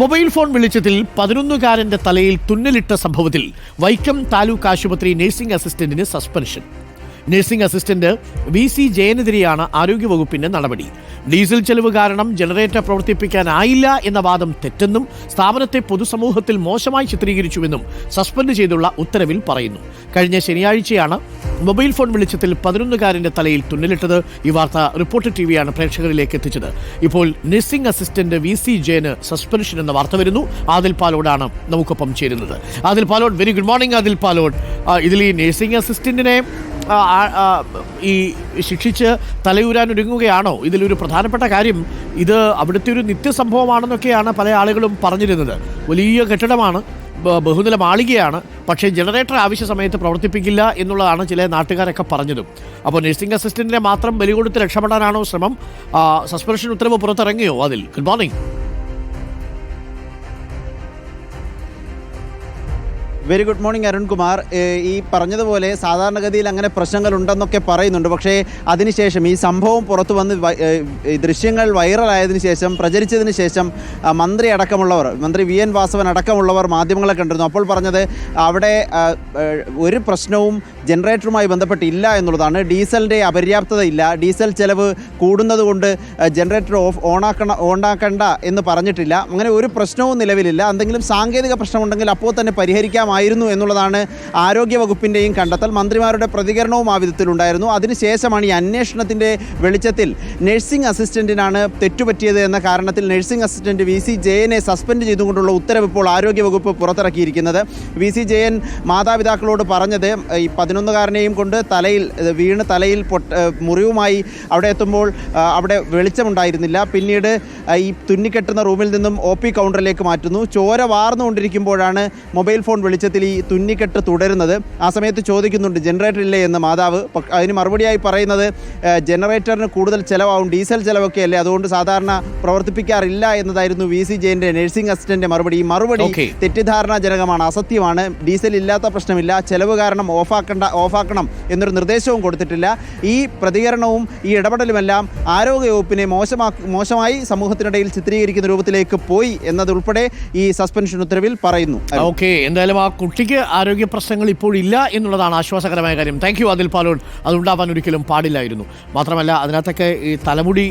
Mobile phone വിളിച്ചതിൽ പതിനൊന്നുകാരന്റെ തലയിൽ തുന്നലിട്ട സംഭവത്തിൽ വൈക്കം താലൂക്ക് ആശുപത്രി nursing അസിസ്റ്റന്റിന് suspension. Nursing assistant V C ജയനെതിരെയാണ് ആരോഗ്യവകുപ്പിന്റെ നടപടി. ഡീസൽ ചെലവ് കാരണം ജനറേറ്റർ പ്രവർത്തിപ്പിക്കാനായില്ല എന്ന വാദം തെറ്റെന്നും സ്ഥാപനത്തെ പൊതുസമൂഹത്തിൽ മോശമായി ചിത്രീകരിച്ചുവെന്നും സസ്പെൻഡ് ചെയ്തുള്ള ഉത്തരവിൽ പറയുന്നു. കഴിഞ്ഞ ശനിയാഴ്ചയാണ് മൊബൈൽ ഫോൺ വെളിച്ചത്തിൽ പതിനൊന്നുകാരന്റെ തലയിൽ തുന്നലിട്ടത് ഈ വാർത്ത റിപ്പോർട്ടർ ടി വിയാണ് പ്രേക്ഷകരിലേക്ക് എത്തിച്ചത്. ഇപ്പോൾ നഴ്സിംഗ് അസിസ്റ്റന്റ് വി സി ജയന് സസ്പെൻഷൻ എന്ന വാർത്ത വരുന്നു. ആദിൽ പാലോടാണ് നമുക്കൊപ്പം ചേരുന്നത്. Adil Palode very good morning Adil Palode. ഇതിൽ ഈ നഴ്സിംഗ് അസിസ്റ്റന്റിനെ ഈ ശിക്ഷിച്ച് തലയൂരാൻ ഒരുങ്ങുകയാണോ ഇതിലൊരു പ്രധാനപ്പെട്ട കാര്യം ഇത് അവിടുത്തെ ഒരു നിത്യസംഭവമാണെന്നൊക്കെയാണ് പല ആളുകളും പറഞ്ഞിരുന്നത്. വലിയ കെട്ടിടമാണ് ബഹുനില മാളികയാണ് പക്ഷേ ജനറേറ്റർ ആവശ്യ സമയത്ത് പ്രവർത്തിപ്പിക്കില്ല എന്നുള്ളതാണ് ചില നാട്ടുകാരൊക്കെ പറഞ്ഞതും. അപ്പോൾ നഴ്സിംഗ് അസിസ്റ്റന്റിനെ മാത്രം ബലി കൊടുത്ത് രക്ഷപ്പെടാനാണോ ശ്രമം? സസ്പെൻഷൻ ഉത്തരവ് പുറത്തിറങ്ങിയോ അതിൽ? Good morning. Very good morning Arunkumar. ഈ പറഞ്ഞതുപോലെ സാധാരണഗതിയിൽ അങ്ങനെ പ്രശ്നങ്ങൾ ഉണ്ടെന്നൊക്കെ പറയുന്നുണ്ട്. പക്ഷേ അതിനുശേഷം ഈ സംഭവം പുറത്തു വന്ന് ദൃശ്യങ്ങൾ വൈറലായതിനു ശേഷം പ്രചരിച്ചതിന് ശേഷം മന്ത്രി അടക്കമുള്ളവർ മന്ത്രി വി. എൻ. വാസവൻ അടക്കമുള്ളവർ മാധ്യമങ്ങളെ കണ്ടിരുന്നു. അപ്പോൾ പറഞ്ഞത് അവിടെ ഒരു പ്രശ്നവും ജനറേറ്ററുമായി ബന്ധപ്പെട്ടില്ല എന്നുള്ളതാണ്. ഡീസലിന്റെ അപര്യാപ്തത ഇല്ല. ഡീസൽ ചെലവ് കൂടുന്നതുകൊണ്ട് ജനറേറ്റർ ഓഫ് ഓണാക്കണ ഓണാക്കണ്ട എന്ന് പറഞ്ഞിട്ടില്ല. അങ്ങനെ ഒരു പ്രശ്നവും നിലവിലില്ല. എന്തെങ്കിലും സാങ്കേതിക പ്രശ്നമുണ്ടെങ്കിൽ അപ്പോൾ തന്നെ പരിഹരിക്കാമായിരുന്നു എന്നുള്ളതാണ് ആരോഗ്യ വകുപ്പിന്റെയും കണ്ടെത്തൽ. മന്ത്രിമാരുടെ പ്രതികരണവും ആ വിധത്തിലുണ്ടായിരുന്നു അതിനുശേഷമാണ് ഈ അന്വേഷണത്തിന്റെ വെളിച്ചത്തിൽ നഴ്സിംഗ് അസിസ്റ്റന്റിനാണ് തെറ്റുപറ്റിയത് എന്ന കാരണത്തിൽ നഴ്സിംഗ് അസിസ്റ്റന്റ് വി സി ജയനെ സസ്പെൻഡ് ചെയ്തുകൊണ്ടുള്ള ഉത്തരവ് ഇപ്പോൾ ആരോഗ്യ വകുപ്പ് പുറത്തിറക്കിയിരിക്കുന്നത്. വി സി ജയൻ മാതാപിതാക്കളോട് പറഞ്ഞത് ഈ പതിനൊന്നുകാരനെയും കൊണ്ട് തലയിൽ വീണ് തലയിൽ പൊട്ട മുറിവുമായി അവിടെ എത്തുമ്പോൾ അവിടെ വെളിച്ചമുണ്ടായിരുന്നില്ല. പിന്നീട് ഈ തുന്നിക്കെട്ടുന്ന റൂമിൽ നിന്നും ഒ പി കൗണ്ടറിലേക്ക് മാറ്റുന്നു. ചോര വാർന്നുകൊണ്ടിരിക്കുമ്പോഴാണ് മൊബൈൽ ഫോൺ വെളിച്ചത്തിൽ ഈ തുന്നിക്കെട്ട് തുടരുന്നത്. ആ സമയത്ത് ചോദിക്കുന്നുണ്ട് ജനറേറ്റർ ഇല്ലേ? എന്ന് മാതാവ് അതിന് മറുപടിയായി പറയുന്നത് ജനറേറ്ററിന് കൂടുതൽ ചിലവാകും ഡീസൽ ചിലവൊക്കെ അല്ലേ? അതുകൊണ്ട് സാധാരണ പ്രവർത്തിപ്പിക്കാറില്ല എന്നതായിരുന്നു വി സി ജെയിന്റെ നഴ്സിംഗ് അസിസ്റ്റന്റ് മറുപടി. ഈ മറുപടി. തെറ്റിദ്ധാരണാജനകമാണ് അസത്യമാണ്. ഡീസൽ ഇല്ലാത്ത പ്രശ്നമില്ല ചിലവ് കാരണം ഓഫാക്കണ്ട ഓഫാക്കണം എന്നൊരു നിർദ്ദേശവും കൊടുത്തിട്ടില്ല. ഈ പ്രതികരണവും ഈ ഇടപെടലുമെല്ലാം ആരോഗ്യവകുപ്പിനെ മോശമാ മോശമായി സമൂഹത്തിനിടയിൽ ചിത്രീകരിക്കുന്ന രൂപത്തിലേക്ക് പോയി എന്നതുൾപ്പെടെ ഈ സസ്പെൻഷൻ ഉത്തരവിൽ പറയുന്നു. ഓക്കെ. എന്തായാലും ആ കുട്ടിക്ക് ആരോഗ്യ പ്രശ്നങ്ങൾ ഇപ്പോഴില്ല എന്നുള്ളതാണ് ആശ്വാസകരമായ കാര്യം. താങ്ക് യു അതിൽ പാലോൺ അതുണ്ടാവാൻ ഒരിക്കലും പാടില്ലായിരുന്നു. മാത്രമല്ല അതിനകത്തൊക്കെ ഈ തലമുടി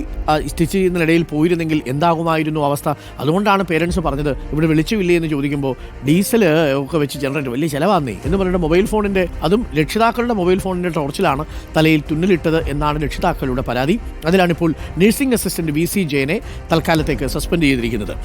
സ്റ്റിച്ച് ചെയ്യുന്നതിനിടയിൽ പോയിരുന്നെങ്കിൽ എന്താകുമായിരുന്നു അവസ്ഥ? അതുകൊണ്ടാണ് പേരൻസ് പറഞ്ഞത് ഇവിടെ വിളിച്ചുമില്ലേ? എന്ന് ചോദിക്കുമ്പോൾ ഡീസൽ ഒക്കെ വെച്ച് ജനറേറ്റ് വലിയ ചിലവാന്നേ. എന്ന് പറഞ്ഞിട്ട് മൊബൈൽ ഫോണിന്റെ അതും രക്ഷിതാക്കളുടെ മൊബൈൽ ഫോണിന്റെ ടോർച്ചിലാണ് തലയിൽ തുന്നലിട്ടത് എന്നാണ് രക്ഷിതാക്കളുടെ പരാതി. അതിലാണിപ്പോൾ നഴ്സിംഗ് അസിസ്റ്റന്റ് വി സി ജയനെ തൽക്കാലത്തേക്ക് സസ്പെൻഡ് ചെയ്തിരിക്കുന്നത്.